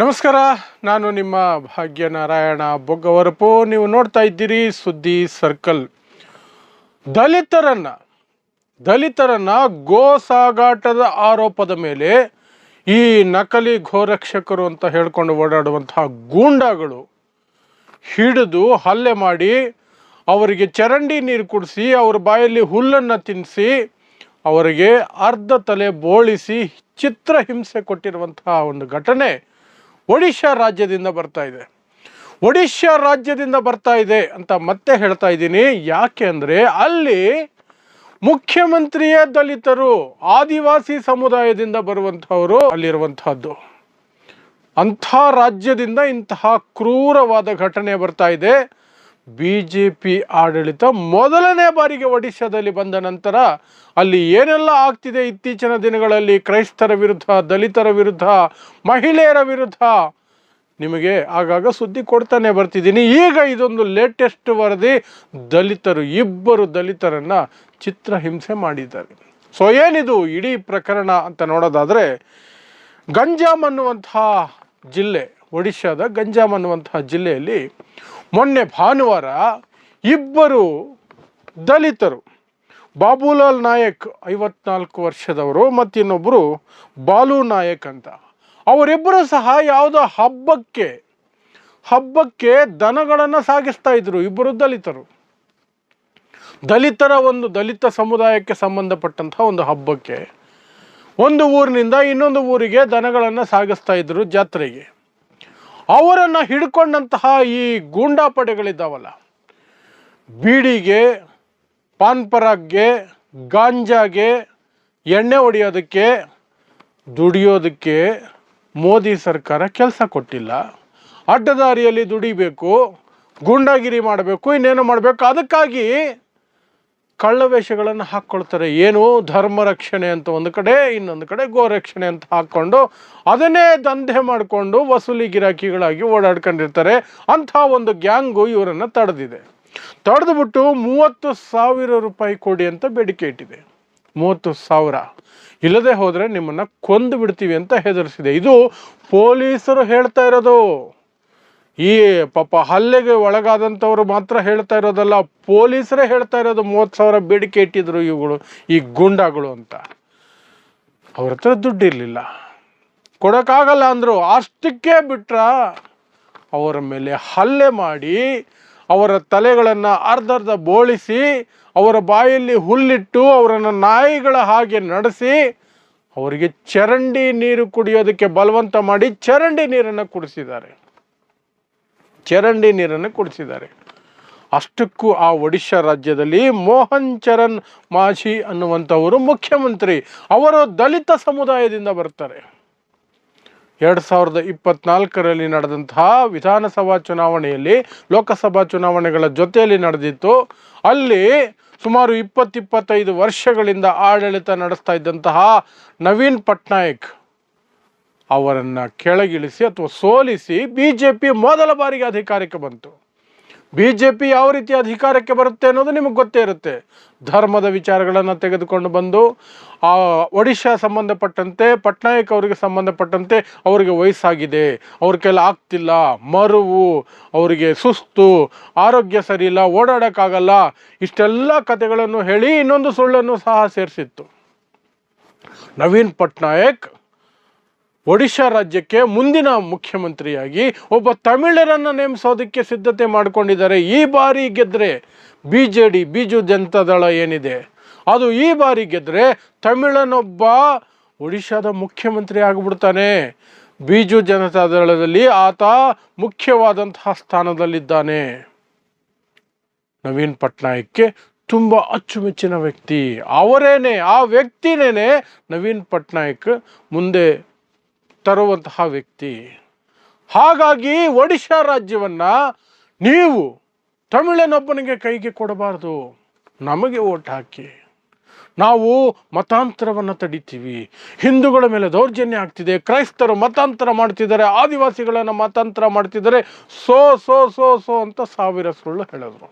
ನಮಸ್ಕಾರ, ನಾನು ನಿಮ್ಮ ಭಾಗ್ಯನಾರಾಯಣ ಬೊಗ್ಗವರಪು. ನೀವು ನೋಡ್ತಾ ಇದ್ದೀರಿ ಸುದ್ದಿ ಸರ್ಕಲ್. ದಲಿತರನ್ನ ದಲಿತರನ್ನ ಗೋ ಸಾಗಾಟದ ಆರೋಪದ ಮೇಲೆ ಈ ನಕಲಿ ಗೋರಕ್ಷಕರು ಅಂತ ಹೇಳ್ಕೊಂಡು ಓಡಾಡುವಂತಹ ಗೂಂಡಾಗಳು ಹಿಡಿದು ಹಲ್ಲೆ ಮಾಡಿ ಅವರಿಗೆ ಚರಂಡಿ ನೀರು ಕುಡಿಸಿ, ಅವ್ರ ಬಾಯಲ್ಲಿ ಹುಲ್ಲನ್ನು ತಿನ್ನಿಸಿ, ಅವರಿಗೆ ಅರ್ಧ ತಲೆ ಬೋಳಿಸಿ ಚಿತ್ರ ಹಿಂಸೆ ಕೊಟ್ಟಿರುವಂತಹ ಒಂದು ಘಟನೆ ಒಡಿಶಾ ರಾಜ್ಯದಿಂದ ಬರ್ತಾ ಇದೆ. ಒಡಿಶಾ ರಾಜ್ಯದಿಂದ ಬರ್ತಾ ಇದೆ ಅಂತ ಮತ್ತೆ ಹೇಳ್ತಾ ಇದ್ದೀನಿ. ಯಾಕೆ ಅಂದರೆ ಅಲ್ಲಿ ಮುಖ್ಯಮಂತ್ರಿಯೇ ದಲಿತರು, ಆದಿವಾಸಿ ಸಮುದಾಯದಿಂದ ಬರುವಂಥವರು ಅಲ್ಲಿರುವಂತಹದ್ದು ಅಂಥ ರಾಜ್ಯದಿಂದ ಇಂತಹ ಕ್ರೂರವಾದ ಘಟನೆ ಬರ್ತಾ ಇದೆ. ಬಿ ಜೆ ಪಿ ಆಡಳಿತ ಮೊದಲನೇ ಬಾರಿಗೆ ಒಡಿಶಾದಲ್ಲಿ ಬಂದ ನಂತರ ಅಲ್ಲಿ ಏನೆಲ್ಲ ಆಗ್ತಿದೆ ಇತ್ತೀಚಿನ ದಿನಗಳಲ್ಲಿ ಕ್ರೈಸ್ತರ ವಿರುದ್ಧ, ದಲಿತರ ವಿರುದ್ಧ, ಮಹಿಳೆಯರ ವಿರುದ್ಧ? ನಿಮಗೆ ಆಗಾಗ ಸುದ್ದಿ ಕೊಡ್ತಾನೆ ಬರ್ತಿದ್ದೀನಿ. ಈಗ ಇದೊಂದು ಲೇಟೆಸ್ಟ್ ವರದಿ. ದಲಿತರು, ಇಬ್ಬರು ದಲಿತರನ್ನ ಚಿತ್ರಹಿಂಸೆ ಮಾಡಿದ್ದಾರೆ. ಸೊ ಏನಿದು ಇಡೀ ಪ್ರಕರಣ ಅಂತ ನೋಡೋದಾದರೆ ಗಂಜಾಮ್ ಅನ್ನುವಂತಹ ಜಿಲ್ಲೆ, ಒಡಿಶಾದ ಗಂಜಾಮ್ ಅನ್ನುವಂತಹ ಜಿಲ್ಲೆಯಲ್ಲಿ ಮೊನ್ನೆ ಭಾನುವಾರ ಇಬ್ಬರು ದಲಿತರು, ಬಾಬುಲಾಲ್ ನಾಯಕ್ ಐವತ್ನಾಲ್ಕು ವರ್ಷದವರು ಮತ್ತಿನ್ನೊಬ್ಬರು ಬಾಲು ನಾಯಕ್ ಅಂತ. ಅವರಿಬ್ಬರು ಸಹ ಯಾವುದೋ ಹಬ್ಬಕ್ಕೆ ಹಬ್ಬಕ್ಕೆ ದನಗಳನ್ನು ಸಾಗಿಸ್ತಾ ಇದ್ರು, ಇಬ್ಬರು ದಲಿತರು. ದಲಿತರ ಒಂದು ದಲಿತ ಸಮುದಾಯಕ್ಕೆ ಸಂಬಂಧಪಟ್ಟಂತಹ ಒಂದು ಹಬ್ಬಕ್ಕೆ ಒಂದು ಊರಿನಿಂದ ಇನ್ನೊಂದು ಊರಿಗೆ ದನಗಳನ್ನು ಸಾಗಿಸ್ತಾ ಇದ್ರು ಜಾತ್ರೆಗೆ. ಅವರನ್ನು ಹಿಡ್ಕೊಂಡಂತಹ ಈ ಗೂಂಡಾ ಪಡೆಗಳಿದ್ದಾವಲ್ಲ ಬೀಡಿಗೆ, ಪಾನ್ಪರಾಗ್ಗೆ, ಗಾಂಜಾಗೆ, ಎಣ್ಣೆ ಹೊಡೆಯೋದಕ್ಕೆ, ದುಡಿಯೋದಕ್ಕೆ ಮೋದಿ ಸರ್ಕಾರ ಕೆಲಸ ಕೊಟ್ಟಿಲ್ಲ. ಅಡ್ಡದಾರಿಯಲ್ಲಿ ದುಡಿಬೇಕು, ಗೂಂಡಾಗಿರಿ ಮಾಡಬೇಕು, ಇನ್ನೇನು ಮಾಡಬೇಕು, ಅದಕ್ಕಾಗಿ ಕಳ್ಳವೇಷಗಳನ್ನು ಹಾಕ್ಕೊಳ್ತಾರೆ. ಏನು? ಧರ್ಮ ರಕ್ಷಣೆ ಅಂತ ಒಂದು ಕಡೆ, ಇನ್ನೊಂದು ಕಡೆ ಗೋರಕ್ಷಣೆ ಅಂತ ಹಾಕ್ಕೊಂಡು ಅದನ್ನೇ ದಂಧೆ ಮಾಡಿಕೊಂಡು ವಸೂಲಿ ಗಿರಾಕಿಗಳಾಗಿ ಓಡಾಡ್ಕೊಂಡಿರ್ತಾರೆ. ಅಂಥ ಒಂದು ಗ್ಯಾಂಗು ಇವರನ್ನು ತಡೆದಿದೆ. ತಡೆದುಬಿಟ್ಟು ಮೂವತ್ತು ಸಾವಿರ ರೂಪಾಯಿ ಕೊಡಿ ಅಂತ ಬೇಡಿಕೆ ಇಟ್ಟಿದೆ. ಮೂವತ್ತು ಸಾವಿರ. ಇಲ್ಲದೆ ಹೋದರೆ ನಿಮ್ಮನ್ನು ಕೊಂದು ಬಿಡ್ತೀವಿ ಅಂತ ಹೆದರಿಸಿದೆ. ಇದು ಪೊಲೀಸರು ಹೇಳ್ತಾ ಇರೋದು. ಈ ಪಾಪ ಹಲ್ಲೆಗೆ ಒಳಗಾದಂಥವ್ರು ಮಾತ್ರ ಹೇಳ್ತಾ ಇರೋದಲ್ಲ, ಪೊಲೀಸರೇ ಹೇಳ್ತಾ ಇರೋದು ಮೂವತ್ತು ಸಾವಿರ ಬೇಡಿಕೆ ಇಟ್ಟಿದ್ರು ಇವುಗಳು, ಈ ಗೂಂಡಾಗಳು ಅಂತ. ಅವ್ರ ಹತ್ರ ದುಡ್ಡು ಇರಲಿಲ್ಲ ಕೊಡೋಕ್ಕಾಗಲ್ಲ ಅಂದರು, ಅಷ್ಟಕ್ಕೆ ಬಿಟ್ರ ಅವರ ಮೇಲೆ ಹಲ್ಲೆ ಮಾಡಿ, ಅವರ ತಲೆಗಳನ್ನು ಅರ್ಧರ್ಧ ಬೋಳಿಸಿ, ಅವರ ಬಾಯಲ್ಲಿ ಹುಲ್ಲಿಟ್ಟು, ಅವರನ್ನು ನಾಯಿಗಳ ಹಾಗೆ ನಡೆಸಿ, ಅವರಿಗೆ ಚರಂಡಿ ನೀರು ಕುಡಿಯೋದಕ್ಕೆ ಬಲವಂತ ಮಾಡಿ ಚರಂಡಿ ನೀರನ್ನು ಕುಡಿಸಿದ್ದಾರೆ. ಚರಂಡಿ ನೀರನ್ನು ಕುಡಿಸಿದ್ದಾರೆ. ಅಷ್ಟಕ್ಕೂ ಆ ಒಡಿಶಾ ರಾಜ್ಯದಲ್ಲಿ ಮೋಹನ್ ಚರಣ್ ಮಾಝಿ ಅನ್ನುವಂಥವರು ಮುಖ್ಯಮಂತ್ರಿ, ಅವರು ದಲಿತ ಸಮುದಾಯದಿಂದ ಬರ್ತಾರೆ. ಎರಡು ಸಾವಿರದ ಇಪ್ಪತ್ನಾಲ್ಕರಲ್ಲಿ ನಡೆದಂತಹ ವಿಧಾನಸಭಾ ಚುನಾವಣೆಯಲ್ಲಿ ಲೋಕಸಭಾ ಚುನಾವಣೆಗಳ ಜೊತೆಯಲ್ಲಿ ನಡೆದಿತ್ತು. ಅಲ್ಲಿ ಸುಮಾರು ಇಪ್ಪತ್ತಿಪ್ಪತ್ತೈದು ವರ್ಷಗಳಿಂದ ಆಡಳಿತ ನಡೆಸ್ತಾ ಇದ್ದಂತಹ ನವೀನ್ ಪಟ್ನಾಯಕ್ ಅವರನ್ನು ಕೆಳಗಿಳಿಸಿ ಅಥವಾ ಸೋಲಿಸಿ ಬಿ ಜೆ ಪಿ ಮೊದಲ ಬಾರಿಗೆ ಅಧಿಕಾರಕ್ಕೆ ಬಂತು. ಬಿ ಜೆ ಪಿ ಯಾವ ರೀತಿ ಅಧಿಕಾರಕ್ಕೆ ಬರುತ್ತೆ ಅನ್ನೋದು ನಿಮಗೆ ಗೊತ್ತೇ ಇರುತ್ತೆ. ಧರ್ಮದ ವಿಚಾರಗಳನ್ನು ತೆಗೆದುಕೊಂಡು ಬಂದು, ಆ ಒಡಿಶಾ ಸಂಬಂಧಪಟ್ಟಂತೆ, ಪಟ್ನಾಯಕ್ ಅವರಿಗೆ ಸಂಬಂಧಪಟ್ಟಂತೆ ಅವರಿಗೆ ವಯಸ್ಸಾಗಿದೆ. ಅವ್ರ ಕೈಲಿ ಆಗ್ತಿಲ್ಲ, ಮರುವು, ಅವರಿಗೆ ಸುಸ್ತು, ಆರೋಗ್ಯ ಸರಿ ಇಲ್ಲ ಓಡಾಡೋಕ್ಕಾಗಲ್ಲ, ಇಷ್ಟೆಲ್ಲ ಕಥೆಗಳನ್ನು ಹೇಳಿ ಇನ್ನೊಂದು ಸುಳ್ಳನ್ನು ಸಹ ಸೇರಿಸಿತ್ತು. ನವೀನ್ ಪಟ್ನಾಯಕ್ ಒಡಿಶಾ ರಾಜ್ಯಕ್ಕೆ ಮುಂದಿನ ಮುಖ್ಯಮಂತ್ರಿಯಾಗಿ ಒಬ್ಬ ತಮಿಳರನ್ನು ನೇಮಿಸೋದಕ್ಕೆ ಸಿದ್ಧತೆ ಮಾಡಿಕೊಂಡಿದ್ದಾರೆ. ಈ ಬಾರಿ ಗೆದ್ದರೆ B J D Biju Janata Dal ಏನಿದೆ? ಅದು ಈ ಬಾರಿ ಗೆದ್ದರೆ ತಮಿಳನೊಬ್ಬ ಒಡಿಶಾದ ಮುಖ್ಯಮಂತ್ರಿ ಆಗಿಬಿಡ್ತಾನೆ. ಬಿಜು ಜನತಾದಳದಲ್ಲಿ ಆತ ಮುಖ್ಯವಾದಂತಹ ಸ್ಥಾನದಲ್ಲಿದ್ದಾನೆ. ನವೀನ್ ಪಟ್ನಾಯಕ್ಗೆ ತುಂಬ ಅಚ್ಚುಮೆಚ್ಚಿನ ವ್ಯಕ್ತಿ. ಅವರೇನೆ, ಆ ವ್ಯಕ್ತಿನೇನೆ ನವೀನ್ ಪಟ್ನಾಯಕ್ ಮುಂದೆ ತರುವಂತಹ ವ್ಯಕ್ತಿ. ಹಾಗಾಗಿ ಒಡಿಶಾ ರಾಜ್ಯವನ್ನು ನೀವು ತಮಿಳನೊಬ್ಬನಿಗೆ ಕೈಗೆ ಕೊಡಬಾರ್ದು. ನಮಗೆ ಓಟ್ ಹಾಕಿ. ನಾವು ಮತಾಂತರವನ್ನು ತಡಿತೀವಿ. ಹಿಂದೂಗಳ ಮೇಲೆ ದೌರ್ಜನ್ಯ ಆಗ್ತಿದೆ. ಕ್ರೈಸ್ತರು ಮತಾಂತರ ಮಾಡ್ತಿದ್ದಾರೆ. ಆದಿವಾಸಿಗಳನ್ನು ಮತಾಂತರ ಮಾಡ್ತಿದ್ದಾರೆ. ಸೋ ಸೋ ಸೋ ಸೋ ಅಂತ ಸಾವಿರ ಸುಳ್ಳು ಹೇಳಿದ್ರು.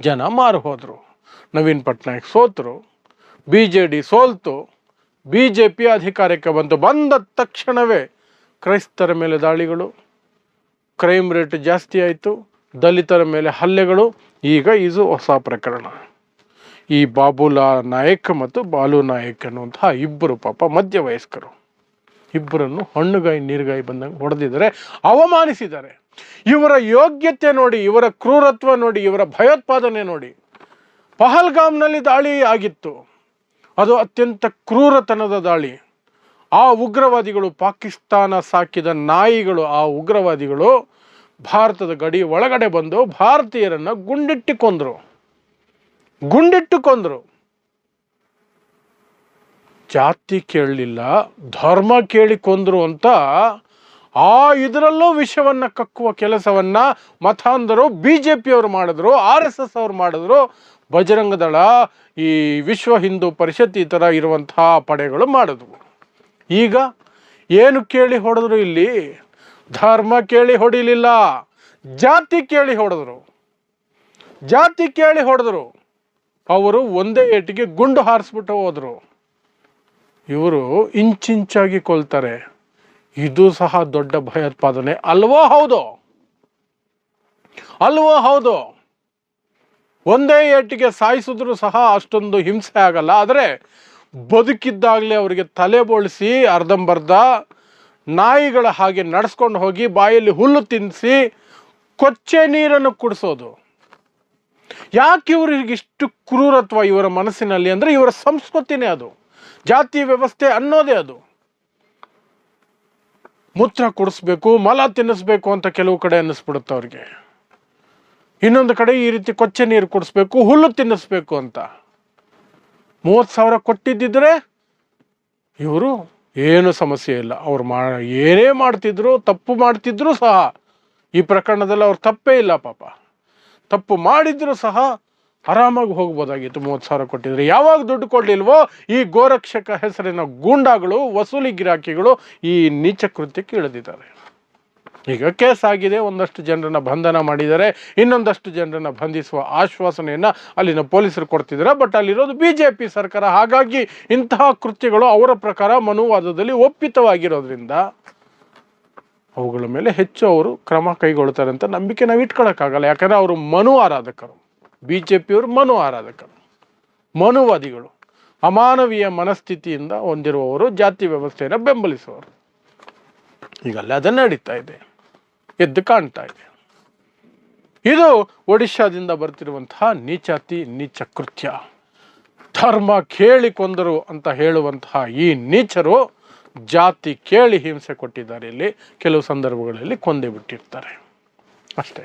ಜನ ಮಾರು ಹೋದರು. ನವೀನ್ ಪಟ್ನಾಯಕ್ ಸೋತರು. ಬಿ ಜೆ ಡಿ ಸೋಲ್ತು. ಬಿ ಜೆ ಪಿ ಅಧಿಕಾರಕ್ಕೆ ಬಂತು ಬಂದ ತಕ್ಷಣವೇ ಕ್ರೈಸ್ತರ ಮೇಲೆ ದಾಳಿಗಳು ಕ್ರೈಮ್ ರೇಟ್ ಜಾಸ್ತಿ ಆಯಿತು, ದಲಿತರ ಮೇಲೆ ಹಲ್ಲೆಗಳು. ಈಗ ಇದು ಹೊಸ ಪ್ರಕರಣ. ಈ ಬಾಬುಲಾ ನಾಯಕ್ ಮತ್ತು ಬಾಲು ನಾಯಕ್ ಅನ್ನುವಂತಹ ಇಬ್ಬರು ಪಾಪ ಮಧ್ಯವಯಸ್ಕರು. ಇಬ್ಬರನ್ನು ಹಣ್ಣುಗಾಯಿ, ನೀರುಗಾಯಿ ಬಂದಂಗೆ ಹೊಡೆದಿದ್ದಾರೆ, ಅವಮಾನಿಸಿದ್ದಾರೆ. ಇವರ ಯೋಗ್ಯತೆ ನೋಡಿ, ಇವರ ಕ್ರೂರತ್ವ ನೋಡಿ, ಇವರ ಭಯೋತ್ಪಾದನೆ ನೋಡಿ, ಪಹಲ್ಗಾಮ್ನಲ್ಲಿ ದಾಳಿ ಆಗಿತ್ತು. ಅದು ಅತ್ಯಂತ ಕ್ರೂರತನದ ದಾಳಿ. ಆ ಉಗ್ರವಾದಿಗಳು ಪಾಕಿಸ್ತಾನ ಸಾಕಿದ ನಾಯಿಗಳು, ಆ ಉಗ್ರವಾದಿಗಳು ಭಾರತದ ಗಡಿ ಒಳಗಡೆ ಬಂದು ಭಾರತೀಯರನ್ನ ಗುಂಡಿಟ್ಟು ಕೊಂದರು ಗುಂಡಿಟ್ಟು ಕೊಂದರು ಜಾತಿ ಕೇಳಲಿಲ್ಲ, ಧರ್ಮ ಕೇಳಿ ಕೊಂದರು ಅಂತ ಆ ಇದರಲ್ಲೂ ವಿಷವನ್ನು ಕಕ್ಕುವ ಕೆಲಸವನ್ನ ಮತಾಂಧರು ಬಿ ಜೆ ಪಿಯವರು ಮಾಡಿದ್ರು, ಆರ್ ಎಸ್ ಎಸ್ ಅವ್ರು ಮಾಡಿದ್ರು. ಬಜರಂಗದಳ ಈ ವಿಶ್ವ ಹಿಂದೂ ಪರಿಷತ್ ಈ ಥರ ಇರುವಂತಹ ಪಡೆಗಳು ಮಾಡಿದ್ವು. ಈಗ ಏನು ಕೇಳಿ ಹೊಡೆದ್ರು ಇಲ್ಲಿ? ಧರ್ಮ ಕೇಳಿ ಹೊಡಿಲಿಲ್ಲ. ಜಾತಿ ಕೇಳಿ ಹೊಡೆದ್ರು. ಜಾತಿ ಕೇಳಿ ಹೊಡೆದ್ರು. ಅವರು ಒಂದೇ ಏಟಿಗೆ ಗುಂಡು ಹಾರಿಸ್ಬಿಟ್ಟು ಹೋದರು. ಇವರು ಇಂಚಿಂಚಾಗಿ ಕೊಲ್ತಾರೆ. ಇದು ಸಹ ದೊಡ್ಡ ಭಯೋತ್ಪಾದನೆ. ಅಲ್ವೋ ಹೌದು? ಅಲ್ವೋ ಹೌದು? ಒಂದೇ ಏಟಿಗೆ ಸಾಯಿಸಿದ್ರು ಸಹ ಅಷ್ಟೊಂದು ಹಿಂಸೆ ಆಗಲ್ಲ. ಆದರೆ ಬದುಕಿದ್ದಾಗಲೇ ಅವರಿಗೆ ತಲೆ ಬೋಳಿಸಿ, ಅರ್ಧಂಬರ್ಧ ನಾಯಿಗಳ ಹಾಗೆ ನಡೆಸ್ಕೊಂಡು ಹೋಗಿ ಬಾಯಲ್ಲಿ ಹುಲ್ಲು ತಿನ್ನಿಸಿ ಕೊಚ್ಚೆ ನೀರನ್ನು ಕುಡಿಸೋದು. ಯಾಕೆ ಇವ್ರಿಗೆ ಇಷ್ಟು ಕ್ರೂರತ್ವ ಇವರ ಮನಸ್ಸಿನಲ್ಲಿ ಅಂದರೆ ಇವರ ಸಂಸ್ಕೃತಿನೇ ಅದು. ಜಾತಿ ವ್ಯವಸ್ಥೆ ಅನ್ನೋದೇ ಅದು. ಮೂತ್ರ ಕೊಡಿಸ್ಬೇಕು, ಮಲ ತಿನ್ನಿಸ್ಬೇಕು ಅಂತ ಕೆಲವು ಕಡೆ ಅನ್ನಿಸ್ಬಿಡುತ್ತೆ ಅವ್ರಿಗೆ. ಇನ್ನೊಂದು ಕಡೆ ಈ ರೀತಿ ಕೊಚ್ಚೆ ನೀರು ಕುಡಿಸ್ಬೇಕು, ಹುಲ್ಲು ತಿನ್ನಿಸ್ಬೇಕು ಅಂತ. ಮೂವತ್ತು ಸಾವಿರ ಕೊಟ್ಟಿದ್ದಿದ್ರೆ ಇವರು ಏನು ಸಮಸ್ಯೆ ಇಲ್ಲ. ಅವ್ರು ಮಾ, ಏನೇ ಮಾಡ್ತಿದ್ರು, ತಪ್ಪು ಮಾಡ್ತಿದ್ರು ಸಹ ಈ ಪ್ರಕರಣದಲ್ಲಿ ಅವ್ರು ತಪ್ಪೇ ಇಲ್ಲ ಪಾಪ. ತಪ್ಪು ಮಾಡಿದ್ರು ಸಹ ಆರಾಮಾಗಿ ಹೋಗ್ಬೋದಾಗಿತ್ತು ಮೂವತ್ತು ಸಾವಿರ ಕೊಟ್ಟಿದ್ರೆ. ಯಾವಾಗ ದುಡ್ಡು ಕೊಡಲಿಲ್ವೋ ಈ ಗೋರಕ್ಷಕ ಹೆಸರಿನ ಗೂಂಡಾಗಳು, ವಸೂಲಿ ಗಿರಾಕಿಗಳು ಈ ನೀಚ ಕೃತ್ಯಕ್ಕೆ ಇಳಿದಿದ್ದಾರೆ. ಈಗ ಕೇಸ್ ಆಗಿದೆ, ಒಂದಷ್ಟು ಜನರನ್ನ ಬಂಧನ ಮಾಡಿದ್ದಾರೆ, ಇನ್ನೊಂದಷ್ಟು ಜನರನ್ನ ಬಂಧಿಸುವ ಆಶ್ವಾಸನೆಯನ್ನ ಅಲ್ಲಿನ ಪೊಲೀಸರು ಕೊಡ್ತಿದ್ದಾರೆ. ಬಟ್ ಅಲ್ಲಿರೋದು ಬಿ ಜೆ ಪಿ ಸರ್ಕಾರ. ಹಾಗಾಗಿ ಇಂತಹ ಕೃತ್ಯಗಳು ಅವರ ಪ್ರಕಾರ ಮನುವಾದದಲ್ಲಿ ಒಪ್ಪಿತವಾಗಿರೋದ್ರಿಂದ ಅವುಗಳ ಮೇಲೆ ಹೆಚ್ಚು ಅವರು ಕ್ರಮ ಕೈಗೊಳ್ತಾರೆ ಅಂತ ನಂಬಿಕೆ ನಾವು ಇಟ್ಕೊಳಕ್ಕಾಗಲ್ಲ. ಯಾಕಂದ್ರೆ ಅವರು ಮನು ಆರಾಧಕರು. ಬಿ ಜೆ ಪಿಯವರು ಮನು ಆರಾಧಕರು, ಮನುವಾದಿಗಳು, ಅಮಾನವೀಯ ಮನಸ್ಥಿತಿಯಿಂದ ಹೊಂದಿರುವವರು, ಜಾತಿ ವ್ಯವಸ್ಥೆಯನ್ನು ಬೆಂಬಲಿಸುವವರು. ಈಗಲ್ಲ ಅದನ್ನು ನಡೀತಾ ಇದೆ, ಎದ್ದು ಕಾಣ್ತಾ ಇದೆ. ಇದು ಒಡಿಶಾದಿಂದ ಬರ್ತಿರುವಂತಹ ನೀಚಾತಿ ನೀಚ ಕೃತ್ಯ ಧರ್ಮ ಕೇಳಿ ಕೊಂದರು ಅಂತ ಹೇಳುವಂತಹ ಈ ನೀಚರು ಜಾತಿ ಕೇಳಿ ಹಿಂಸೆ ಕೊಟ್ಟಿದ್ದಾರೆ ಇಲ್ಲಿ, ಕೆಲವು ಸಂದರ್ಭಗಳಲ್ಲಿ ಕೊಂದೇ ಬಿಟ್ಟಿರ್ತಾರೆ. ಅಷ್ಟೇ.